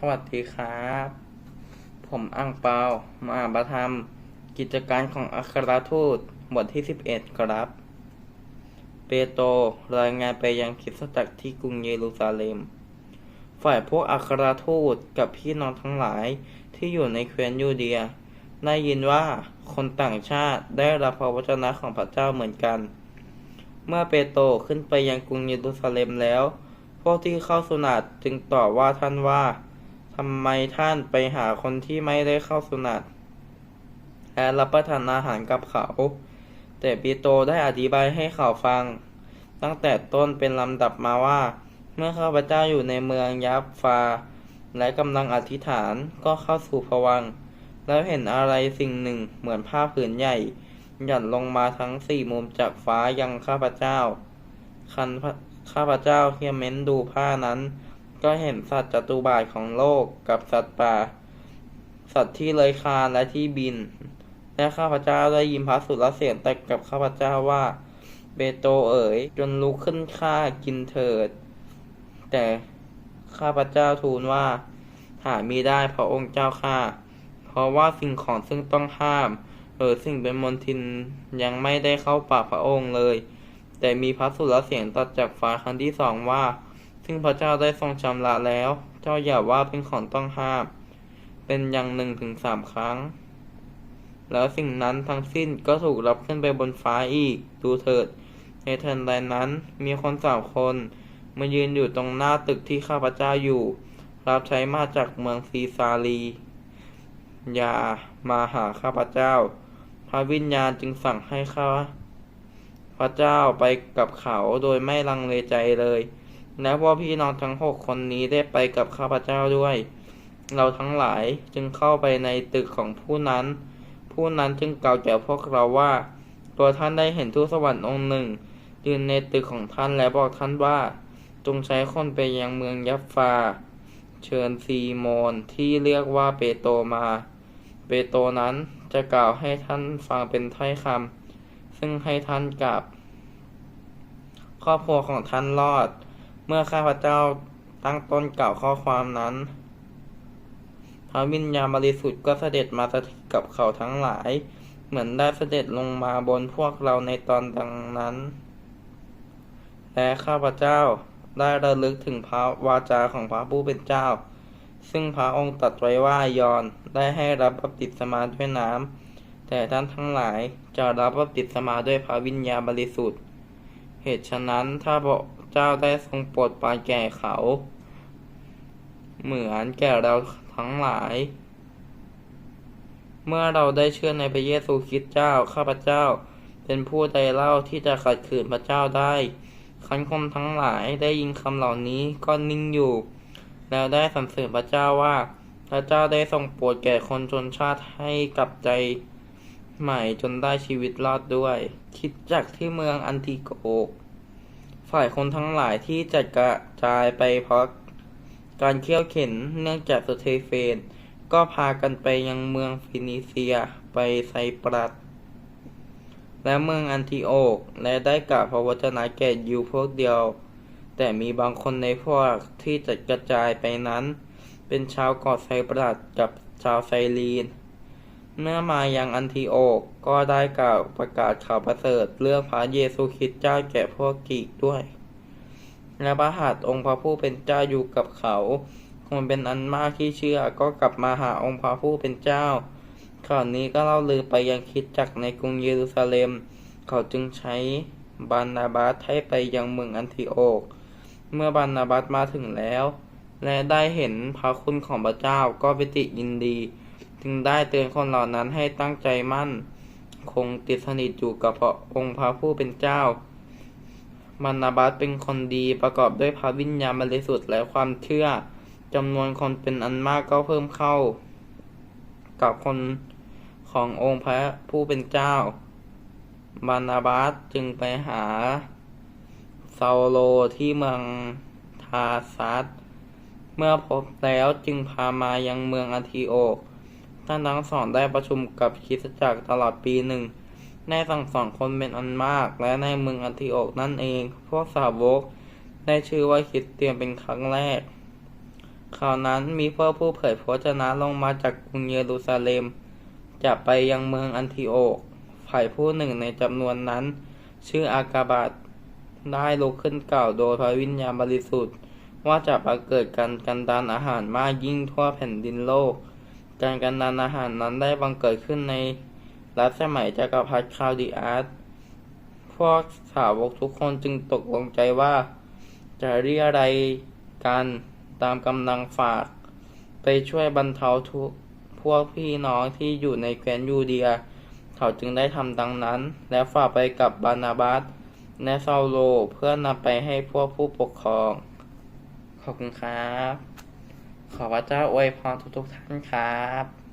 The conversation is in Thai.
สวัสดีครับ ผมอังเปา มาประธรรมกิจการของอัครทูตบทที่ 11 ครับ เปโตรรายงานไปยังคริสตจักรที่กรุงเยรูซาเล็ม ฝ่ายพวกอัครทูตกับพี่น้องทั้งหลายที่อยู่ในแคว้นยูเดีย ได้ยินว่าคนต่างชาติได้รับพระวจนะของพระเจ้าเหมือนกัน เมื่อเปโตรขึ้นไปยังกรุงเยรูซาเล็มแล้ว พวกที่เข้าสุนัตจึงตอบว่าท่านว่า ทำไมท่านไปหาคนที่ไม่ได้เข้าสุนัตและรับประทานอาหารกับเขา แต่เปโตได้อธิบายให้เขาฟัง ตั้งแต่ต้นเป็นลำดับมาว่า เมื่อข้าพเจ้าอยู่ในเมืองยับฟา และกำลังอธิษฐานก็เข้าสู่ภวัง แล้วเห็นอะไรสิ่งหนึ่งเหมือนผ้าผืนใหญ่ หย่อนลงมาทั้งสี่มุมจากฟ้ายังข้าพเจ้าคันข้าพเจ้าเฮียเม้นดูผ้านั้น ก็เห็นสัตว์จตุบาทของโลกกับสัตว์ป่า สัตว์ที่เลื้อยคลานและที่บิน และข้าพเจ้าได้ยินพระสุรเสียงแต่กับข้าพเจ้าว่า เบโตเอ๋ย จนลุกขึ้นฆ่ากินเถิด แต่ข้าพเจ้าทูลว่า หามีได้พระองค์เจ้าข้าเพราะว่าสิ่งของซึ่งต้องห้ามหรือสิ่งเป็นมลทินยังไม่ได้เข้าปากพระองค์เลย แต่มีพระสุรเสียงตัดจากฟ้าครั้งที่สองว่า ซึ่งพระเจ้าได้ทรงชำระแล้ว เจ้าอย่าว่าเป็นของต้องห้าม เป็นอย่างหนึ่งถึงสามครั้ง แล้วสิ่งนั้นทั้งสิ้นก็ถูกรับขึ้นไปบนฟ้าอีก ดูเถิด ในทันใดนั้นมีคนสามคนมายืนอยู่ตรงหน้าตึกที่ข้าพเจ้าอยู่ รับใช้มาจากเมืองซีซารีอย่ามาหาข้าพเจ้า พระวิญญาณจึงสั่งให้ข้าพระเจ้าไปกับเขาโดยไม่ลังเลใจเลย และพวกพี่น้องทั้งหกคนนี้ได้ไปกับข้าพเจ้าด้วย เราทั้งหลายจึงเข้าไปในตึกของผู้นั้น ผู้นั้นจึงกล่าวแก่พวกเราว่า ตัวท่านได้เห็นทูตสวรรค์องค์หนึ่ง ยืนในตึกของท่านและบอกท่านว่า จงใช้คนไปยังเมืองยัฟฟา เชิญซีโมนที่เรียกว่าเปโตมา เปโตนั้นจะกล่าวให้ท่านฟังเป็นถ้อยคำซึ่งให้ท่านกับ ครอบครัวของท่านรอด เมื่อข้าพเจ้าตั้งต้นกล่าวข้อความนั้น พระวิญญาณบริสุทธิ์ก็เสด็จมาสถิตกับเขาทั้งหลาย เหมือนได้เสด็จลงมาบนพวกเราในตอนดังนั้น และข้าพเจ้าได้ระลึกถึงพระวาจาของพระผู้เป็นเจ้า ซึ่งพระองค์ตรัสไว้ว่ายอนได้ให้รับบัพติศมาด้วยน้ำแต่ท่านทั้งหลายจะรับบัพติศมาด้วยพระวิญญาณบริสุทธิ์ เหตุฉะนั้นถ้าพระเจ้าได้ทรงโปรดปรานแก่เขา เหมือนแก่เราทั้งหลาย เมื่อเราได้เชื่อในพระเยซูคริสต์เจ้าข้าพเจ้าเป็นผู้ใดเล่าที่จะขัดขืนพระเจ้าได้คันคมทั้งหลายได้ยินคำเหล่านี้ก็นิ่งอยู่ แล้วได้สรรเสริญพระเจ้าว่า พระเจ้าได้ทรงโปรดแก่คนชนชาติให้กลับใจ ใหม่จนได้ชีวิตรอดด้วย คิดจากที่เมืองอันติโกก ฝ่ายคนทั้งหลายที่จัดกระจายไปเพราะการเคี่ยวเข็นเนื่องจากสเตเฟน ก็พากันไปยังเมืองฟินิเซียไปไซปรัสและเมืองอันทิโอก และได้กล่าวพระวจนะแก่ยิวพวกเดียว แต่มีบางคนในพวกที่จัดกระจายไปนั้น เป็นชาวเกาะไซปรัสกับชาวไซรีน เมื่อมายังอันทิโอกก็ได้กล่าวประกาศข่าวประเสริฐเรื่องพระเยซูคริสต์เจ้าแก่พวกกรีกด้วย และพระหัตถ์องค์พระผู้เป็นเจ้าอยู่กับเขา คนเป็นอันมากที่เชื่อก็กลับมาหาองค์พระผู้เป็นเจ้าข่าวนี้ก็เล่าลือไปยังคิดจักในกรุงเยรูซาเล็ม เขาจึงใช้บานาบัสให้ไปยังเมืองอันทิโอก เมื่อบานาบัสมาถึงแล้ว และได้เห็นพระคุณของพระเจ้าก็ปิติยินดี จึงได้เตือนคนเหล่านั้นให้ตั้งใจมั่น คงติดสนิทอยู่กับพระองค์พระผู้เป็นเจ้าบานาบัสเป็นคนดีประกอบด้วยพระวิญญาณบริสุทธิ์และความเชื่อจำนวนคนเป็นอันมากก็เพิ่มเข้า กับคนขององค์พระผู้เป็นเจ้า บานาบัสจึงไปหาซาโลที่เมืองทาซัสเมื่อพบแล้วจึงพามายังเมืองอันทิโอก ท่านทั้งสองได้ประชุมกับคริสตจักรตลอดปีหนึ่งได้สั่งสอนคนเป็นอันมาก และในเมืองอันทิโอกนั่นเอง พวกสาวกได้ชื่อว่าคริสเตียนเป็นครั้งแรกคราวนั้นมีพวกผู้เผยพระวจนะลงมาจากกรุงเยรูซาเล็ม จะไปยังเมืองอันทิโอกฝ่ายผู้หนึ่งในจำนวนนั้น ชื่ออากาบัตได้ลุกขึ้นกล่าวโดยพระวิญญาณบริสุทธิ์ ว่าจะประเกิดการกันดานอาหารมากยิ่งทั่วแผ่นดินโลก การกันดานอาหารนั้นได้บังเกิดขึ้นในรัชสมัยจักรพรรดิคาวดิอัสพวกสาวกทุกคนจึงตกลงใจว่า จะเรียอะไรกันตามกำลังฝาก ไปช่วยบรรเทาทุกข์พวกพี่น้องที่อยู่ในแคว้นยูเดีย เขาจึงได้ทำดังนั้น และฝากไปกับบานาบัสและซาโลเพื่อนำไปให้พวกผู้ปกครอง ขอบคุณครับ ขอพระเจ้าอวยพรทุกๆท่านครับ